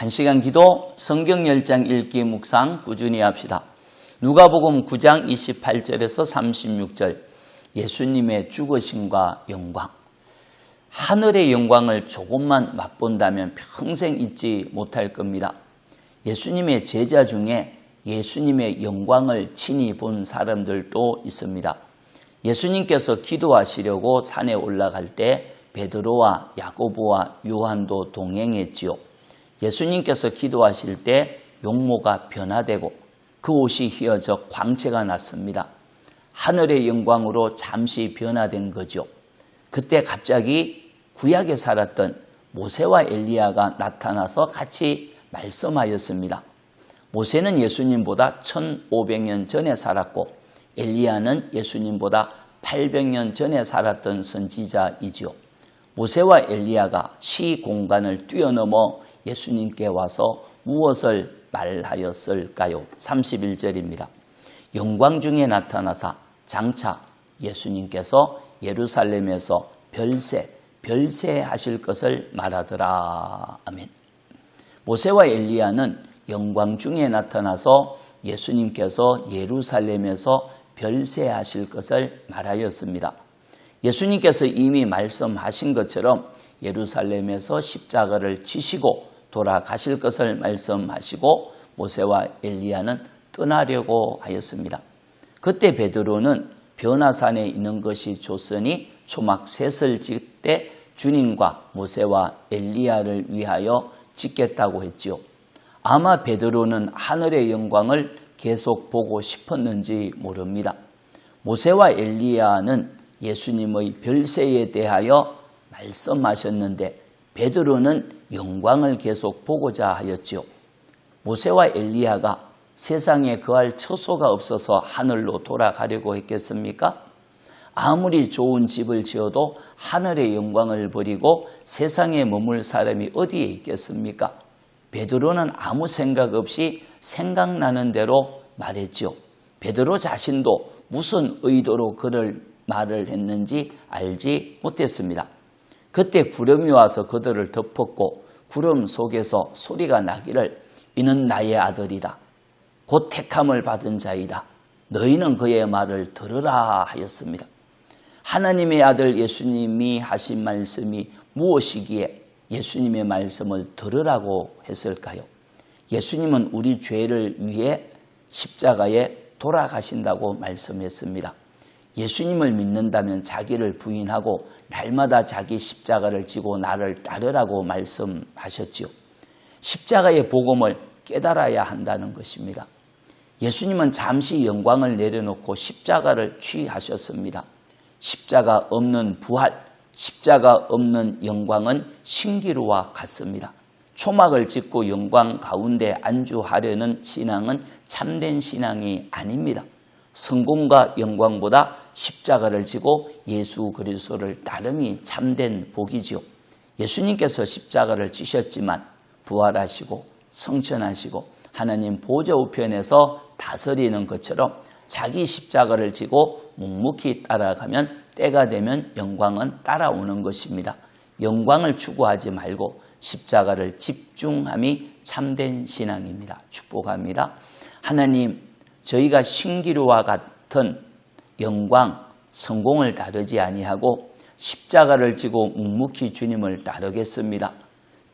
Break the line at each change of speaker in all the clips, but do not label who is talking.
한시간 기도 성경 10장 읽기 묵상 꾸준히 합시다. 누가복음 9장 28절에서 36절 예수님의 죽으심과 영광 하늘의 영광을 조금만 맛본다면 평생 잊지 못할 겁니다. 예수님의 제자 중에 예수님의 영광을 친히 본 사람들도 있습니다. 예수님께서 기도하시려고 산에 올라갈 때 베드로와 야고보와 요한도 동행했지요. 예수님께서 기도하실 때 용모가 변화되고 그 옷이 휘어져 광채가 났습니다. 하늘의 영광으로 잠시 변화된 거죠. 그때 갑자기 구약에 살았던 모세와 엘리야가 나타나서 같이 말씀하였습니다. 모세는 예수님보다 1500년 전에 살았고 엘리야는 예수님보다 800년 전에 살았던 선지자이지요. 모세와 엘리야가 시 공간을 뛰어넘어 예수님께 와서 무엇을 말하였을까요? 31절입니다. 영광 중에 나타나사 장차 예수님께서 예루살렘에서 별세, 별세 하실 것을 말하더라. 아멘. 모세와 엘리야는 영광 중에 나타나서 예수님께서 예루살렘에서 별세하실 것을 말하였습니다. 예수님께서 이미 말씀하신 것처럼 예루살렘에서 십자가를 지시고 돌아가실 것을 말씀하시고 모세와 엘리야는 떠나려고 하였습니다. 그때 베드로는 변화산에 있는 것이 좋으니 초막 셋을 짓 때 주님과 모세와 엘리야를 위하여 짓겠다고 했지요. 아마 베드로는 하늘의 영광을 계속 보고 싶었는지 모릅니다. 모세와 엘리야는 예수님의 별세에 대하여 말씀하셨는데 베드로는 영광을 계속 보고자 하였지요. 모세와 엘리야가 세상에 거할 처소가 없어서 하늘로 돌아가려고 했겠습니까? 아무리 좋은 집을 지어도 하늘의 영광을 버리고 세상에 머물 사람이 어디에 있겠습니까? 베드로는 아무 생각 없이 생각나는 대로 말했지요. 베드로 자신도 무슨 의도로 그를 말을 했는지 알지 못했습니다. 그때 구름이 와서 그들을 덮었고 구름 속에서 소리가 나기를 이는 나의 아들이다. 곧 택함을 받은 자이다. 너희는 그의 말을 들으라 하였습니다. 하나님의 아들 예수님이 하신 말씀이 무엇이기에 예수님의 말씀을 들으라고 했을까요? 예수님은 우리 죄를 위해 십자가에 돌아가신다고 말씀했습니다. 예수님을 믿는다면 자기를 부인하고 날마다 자기 십자가를 지고 나를 따르라고 말씀하셨지요. 십자가의 복음을 깨달아야 한다는 것입니다. 예수님은 잠시 영광을 내려놓고 십자가를 취하셨습니다. 십자가 없는 부활, 십자가 없는 영광은 신기루와 같습니다. 초막을 짓고 영광 가운데 안주하려는 신앙은 참된 신앙이 아닙니다. 성공과 영광보다 십자가를 지고 예수 그리스도를 따름이 참된 복이지요. 예수님께서 십자가를 지셨지만 부활하시고 성천하시고 하나님 보좌 우편에서 다스리는 것처럼 자기 십자가를 지고 묵묵히 따라가면 때가 되면 영광은 따라오는 것입니다. 영광을 추구하지 말고 십자가를 집중함이 참된 신앙입니다. 축복합니다. 하나님, 저희가 신기루와 같은 영광, 성공을 다르지 아니하고 십자가를 지고 묵묵히 주님을 따르겠습니다.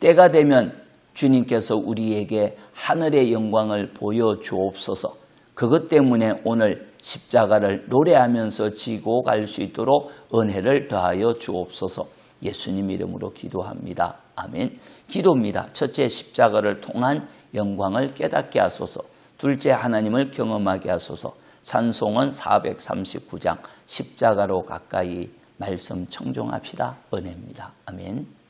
때가 되면 주님께서 우리에게 하늘의 영광을 보여 주옵소서. 그것 때문에 오늘 십자가를 노래하면서 지고 갈 수 있도록 은혜를 더하여 주옵소서. 예수님 이름으로 기도합니다. 아멘. 기도입니다. 첫째 십자가를 통한 영광을 깨닫게 하소서. 둘째 하나님을 경험하게 하소서. 찬송은 439장 십자가로 가까이 말씀 청종합시다. 은혜입니다. 아멘.